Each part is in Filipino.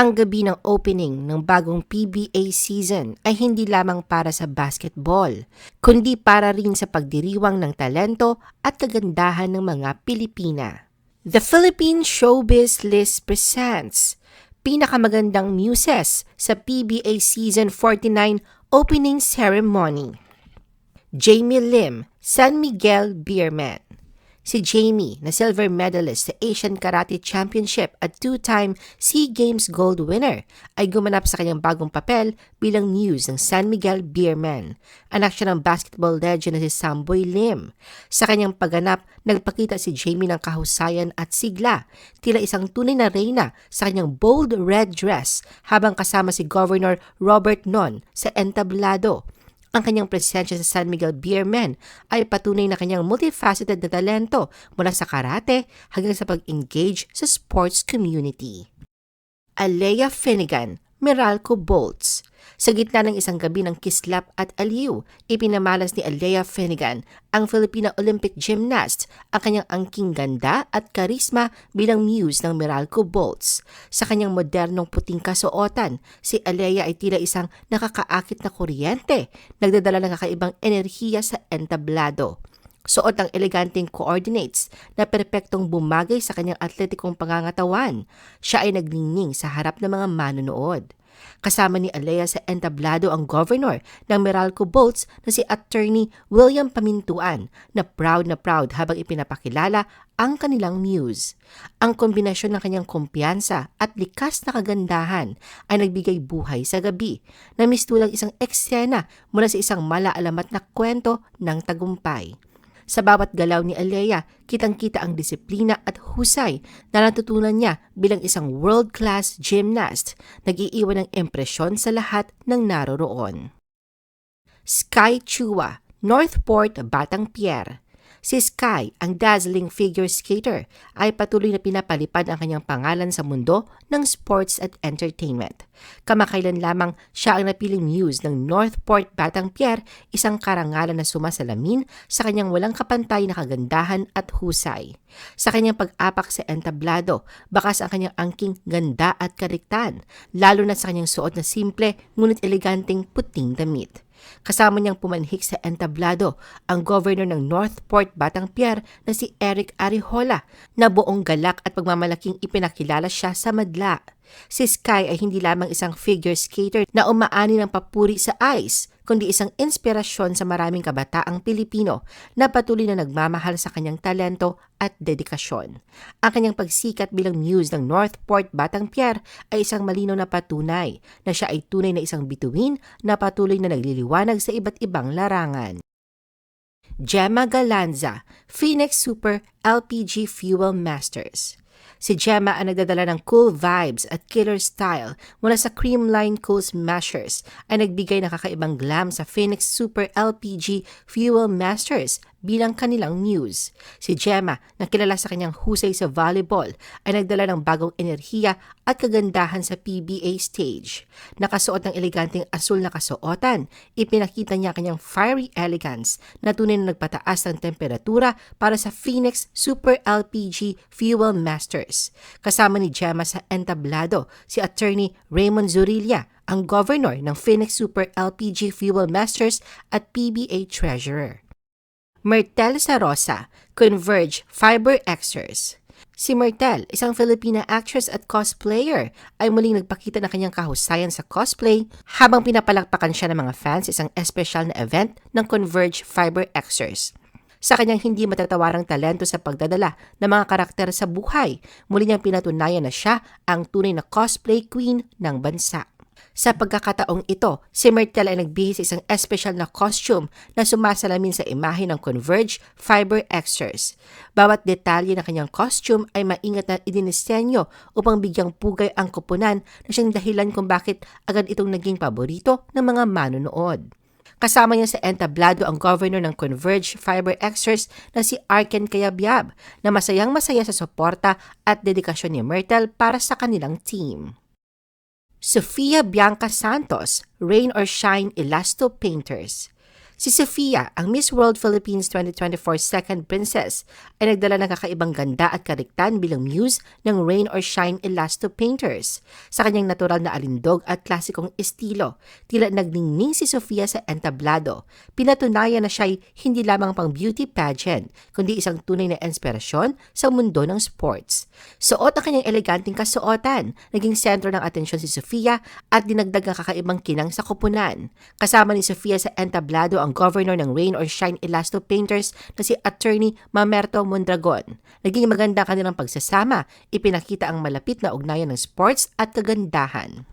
Ang gabi ng opening ng bagong PBA season ay hindi lamang para sa basketball, kundi para rin sa pagdiriwang ng talento at kagandahan ng mga Pilipina. The Philippine Showbiz List presents Pinakamagandang Muses sa PBA Season 49 Opening Ceremony. Jamie Lim, San Miguel Beerman. Si Jamie, na silver medalist sa Asian Karate Championship at two-time SEA Games gold winner, ay gumanap sa kanyang bagong papel bilang muse ng San Miguel Beerman. Anak siya ng basketball legend na si Samboy Lim. Sa kanyang pagganap, nagpakita si Jamie ng kahusayan at sigla, tila isang tunay na reyna sa kanyang bold red dress habang kasama si Governor Robert Non sa entablado. Ang kanyang presensya sa San Miguel Beermen ay patunay na kanyang multifaceted na talento mula sa karate hanggang sa pag-engage sa sports community. Alea Finnegan, Meralco Bolts. Sa gitna ng isang gabi ng kislap at aliw, ipinamalas ni Alea Finnegan, ang Filipina Olympic gymnast, ang kanyang angking ganda at karisma bilang muse ng Meralco Bolts. Sa kanyang modernong puting kasuotan, si Alea ay tila isang nakakaakit na kuryente, nagdadala ng kakaibang enerhiya sa entablado. Suot ang eleganteng coordinates na perpektong bumagay sa kanyang atletikong pangangatawan. Siya ay nagningning sa harap ng mga manonood. Kasama ni Alea sa entablado ang governor ng Meralco Boats na si Attorney William Pamintuan na proud na proud habang ipinapakilala ang kanilang muse. Ang kombinasyon ng kanyang kumpiyansa at likas na kagandahan ay nagbigay buhay sa gabi na mistulang isang eksena mula sa isang malaalamat na kwento ng tagumpay. Sa bawat galaw ni Alea, kitang-kita ang disiplina at husay na natutunan niya bilang isang world-class gymnast, nag-iiwan ng impresyon sa lahat ng naroroon. Sky Chua, Northport, Batang Pierre Si Sky, ang dazzling figure skater, ay patuloy na pinapalipad ang kanyang pangalan sa mundo ng sports at entertainment. Kamakailan lamang siya ang napiling muse ng Northport Batang Pierre, isang karangalan na sumasalamin sa kanyang walang kapantay na kagandahan at husay. Sa kanyang pag-apak sa entablado, bakas ang kanyang angking ganda at kariktan, lalo na sa kanyang suot na simple ngunit eleganteng puting damit. Kasama niyang pumanhik sa entablado ang governor ng Northport Batang Pier na si Eric Arihola na buong galak at pagmamalaking ipinakilala siya sa madla. Si Sky ay hindi lamang isang figure skater na umaani ng papuri sa ice, kundi isang inspirasyon sa maraming kabataang Pilipino na patuloy na nagmamahal sa kanyang talento at dedikasyon. Ang kanyang pagsikat bilang muse ng Northport Batang Pierre ay isang malinaw na patunay na siya ay tunay na isang bituin na patuloy na nagliliwanag sa iba't ibang larangan. Gemma Galanza, Phoenix Super LPG Fuel Masters Si Gemma ang nagdadala ng cool vibes at killer style mula sa Creamline Cool Smashers ay nagbigay ng kakaibang glam sa Phoenix Super LPG Fuel Masters bilang kanilang muse. Si Gemma, na kilala sa kanyang husay sa volleyball, ay nagdala ng bagong enerhiya at kagandahan sa PBA stage. Nakasuot ng eleganteng asul na kasuotan, ipinakita niya kanyang fiery elegance na tunay na nagpataas ng temperatura para sa Phoenix Super LPG Fuel Masters. Kasama ni Gemma sa entablado si attorney Raymond Zurilla, ang governor ng Phoenix Super LPG Fuel Masters at PBA Treasurer. Mertel Sarosa, Converge Fiber Xers. Si Mertel, isang Filipina actress at cosplayer, ay muling nagpakita ng kanyang kahusayan sa cosplay habang pinapalakpakan siya ng mga fans sa isang espesyal na event ng Converge Fiber Xers. Sa kanyang hindi matatawarang talento sa pagdadala ng mga karakter sa buhay, muli niyang pinatunayan na siya ang tunay na cosplay queen ng bansa. Sa pagkakataong ito, si Myrtle ay nagbihis sa isang espesyal na costume na sumasalamin sa imahe ng Converge Fiber Extras. Bawat detalye ng kanyang costume ay maingat na idinisenyo upang bigyang pugay ang kupunan na siyang dahilan kung bakit agad itong naging paborito ng mga manonood. Kasama niya sa entablado ang governor ng Converge Fiber Extras na si Arken Kayabyab na masayang masaya sa suporta at dedikasyon ni Myrtle para sa kanilang team. Sofia Bianca Santos, Rain or Shine Elasto Painters. Si Sofia, ang Miss World Philippines 2024 second princess, ay nagdala ng kakaibang ganda at kariktan bilang muse ng Rain or Shine Elasto Painters. Sa kanyang natural na alindog at klasikong estilo, tila nagningning si Sofia sa entablado. Pinatunayan na siya'y hindi lamang pang beauty pageant, kundi isang tunay na inspirasyon sa mundo ng sports. Suot ang kanyang eleganteng kasuotan, naging sentro ng atensyon si Sofia at dinagdag ang kakaibang kinang sa kupunan. Kasama ni Sofia sa entablado ang governor ng Rain or Shine Elasto Painters na si Attorney Mamerto Mondragon. Naging maganda ang kanilang pagsasama, ipinakita ang malapit na ugnayan ng sports at kagandahan.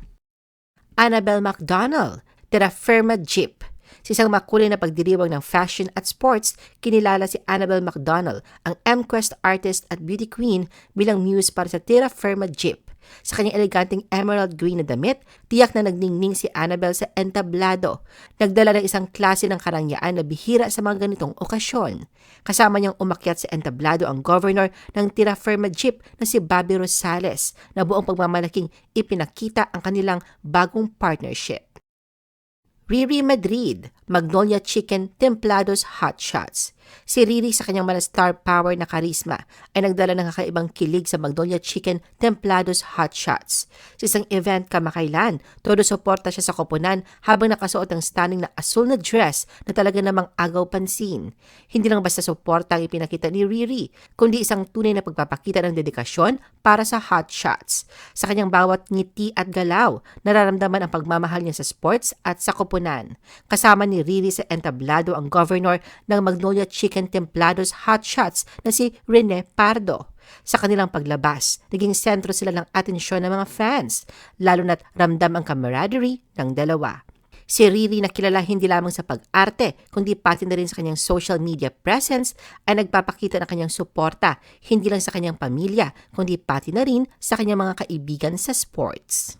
Annabelle McDonald, Terra Firma Jeep. Sa isang makulay na pagdiriwang ng fashion at sports, kinilala si Annabelle McDonald, ang M-Quest artist at beauty queen bilang muse para sa Terra Firma Jeep. Sa kanyang eleganteng emerald green na damit, tiyak na nagningning si Annabelle sa entablado. Nagdala ng isang klase ng karangyaan na bihira sa mga ganitong okasyon. Kasama niyang umakyat sa entablado ang governor ng Tira Firma Jeep na si Bobby Rosales na buong pagmamalaking ipinakita ang kanilang bagong partnership. Riri Madrid, Magnolia Chicken Templados Hot Shots. Si Riri sa kanyang mga star power na karisma ay nagdala ng kakaibang kilig sa Magnolia Chicken Templados Hot Shots. Sa isang event kamakailan, todo suporta siya sa koponan habang nakasuot ng stunning na asul na dress na talaga namang agaw pansin. Hindi lang basta suporta ang ipinakita ni Riri, kundi isang tunay na pagpapakita ng dedikasyon para sa hot shots. Sa kanyang bawat ngiti at galaw, nararamdaman ang pagmamahal niya sa sports at sa koponan. Kasama ni Riri sa entablado ang governor ng Magnolia Chicken Templados Hot Shots na si Rene Pardo. Sa kanilang paglabas, naging sentro sila ng atensyon ng mga fans, lalo na't ramdam ang camaraderie ng dalawa. Si Riri na kilala hindi lamang sa pag-arte, kundi pati na rin sa kanyang social media presence ay nagpapakita ng kanyang suporta, hindi lang sa kanyang pamilya, kundi pati na rin sa kanyang mga kaibigan sa sports.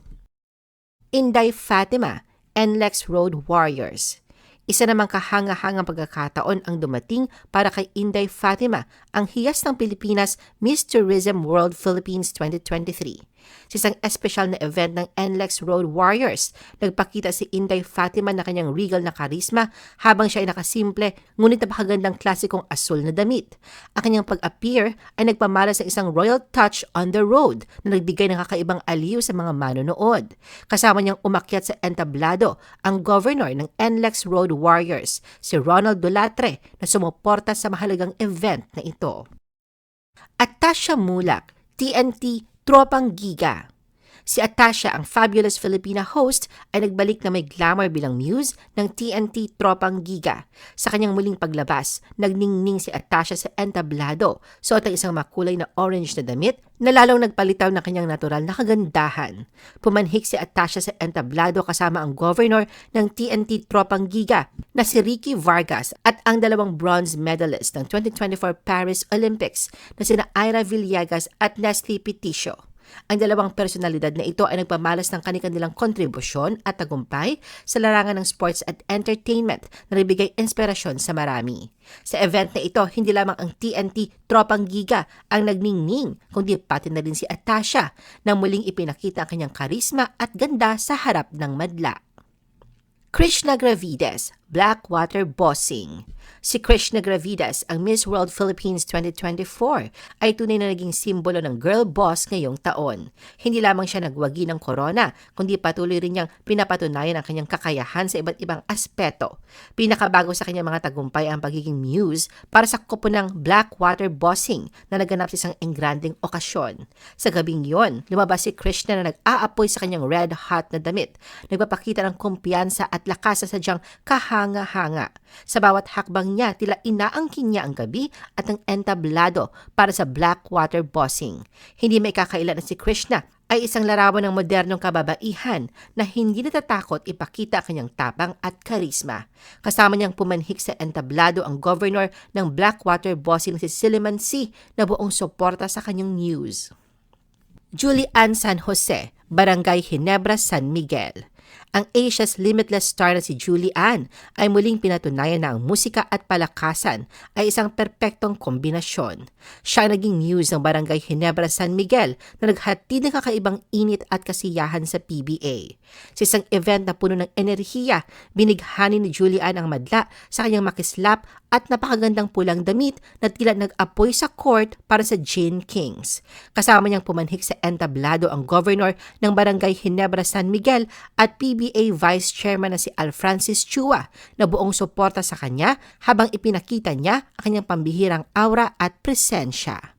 Inday Fatima, NLEX Road Warriors isa namang kahanga-hangang pagkakataon ang dumating para kay Inday Fatima, ang hiyas ng Pilipinas Miss Tourism World Philippines 2023. Sa isang espesyal na event ng NLEX Road Warriors, nagpakita si Inday Fatima na kanyang regal na karisma habang siya ay nakasimple ngunit napakagandang klasikong asul na damit. Ang kanyang pag-appear ay nagpamalas ng isang royal touch on the road na nagbigay ng kakaibang aliw sa mga manonood. Kasama niyang umakyat sa entablado ang governor ng NLEX Road Warriors, si Ronald Dolatre, na sumuporta sa mahalagang event na ito. At Tasha Mulak, TNT Tropang Giga. Si Atasha, ang fabulous Filipina host, ay nagbalik na may glamour bilang muse ng TNT Tropang Giga. Sa kanyang muling paglabas, nagningning si Atasha sa entablado, suot ang isang makulay na orange na damit na lalong nagpalitaw ng kanyang natural na kagandahan. Pumanhik si Atasha sa entablado kasama ang governor ng TNT Tropang Giga na si Ricky Vargas at ang dalawang bronze medalist ng 2024 Paris Olympics na sina Ira Villegas at Nestle Peticio. Ang dalawang personalidad na ito ay nagpamalas ng kanilang kontribusyon at tagumpay sa larangan ng sports at entertainment na nagbigay inspirasyon sa marami. Sa event na ito, hindi lamang ang TNT Tropang Giga ang nagningning, kundi pati na rin si Atasha na muling ipinakita ang kanyang karisma at ganda sa harap ng madla. Krishna Gravides, Blackwater Bossing Si Krishna Gravidas, ang Miss World Philippines 2024, ay tunay na naging simbolo ng girl boss ngayong taon. Hindi lamang siya nagwagi ng corona, kundi patuloy rin niyang pinapatunayan ang kanyang kakayahan sa iba't ibang aspeto. Pinakabago sa kanyang mga tagumpay ang pagiging muse para sa kupo ng Blackwater Bossing na naganap sa isang engranding okasyon. Sa gabing yon, lumabas si Krishna na nag-aapoy sa kanyang red hot na damit, nagpapakita ng kumpiyansa at lakas sa sadyang kahanga-hanga. Sa bawat hakbang niya tila inaangkin niya ang gabi at ang entablado para sa Blackwater bossing. Hindi may kakaila na si Krishna ay isang larawan ng modernong kababaihan na hindi natatakot ipakita kanyang tapang at karisma. Kasama niyang pumanhik sa entablado ang governor ng Blackwater bossing si Siliman C na buong suporta sa kanyang news. Julie Ann San Jose, Barangay Ginebra, San Miguel. Ang Asia's limitless star na si Julie Ann ay muling pinatunayan na ang musika at palakasan ay isang perpektong kombinasyon. Siya naging news ng Barangay Ginebra San Miguel na naghatid ng kakaibang init at kasiyahan sa PBA. Sa isang event na puno ng enerhiya, binighani ni Julie Ann ang madla sa kanyang makislap at napakagandang pulang damit na tila nag-apoy sa court para sa Gin Kings. Kasama niyang pumanhik sa entablado ang governor ng Barangay Ginebra San Miguel at PBA Vice Chairman na si Al Francis Chua na buong suporta sa kanya habang ipinakita niya ang kanyang pambihirang aura at presensya.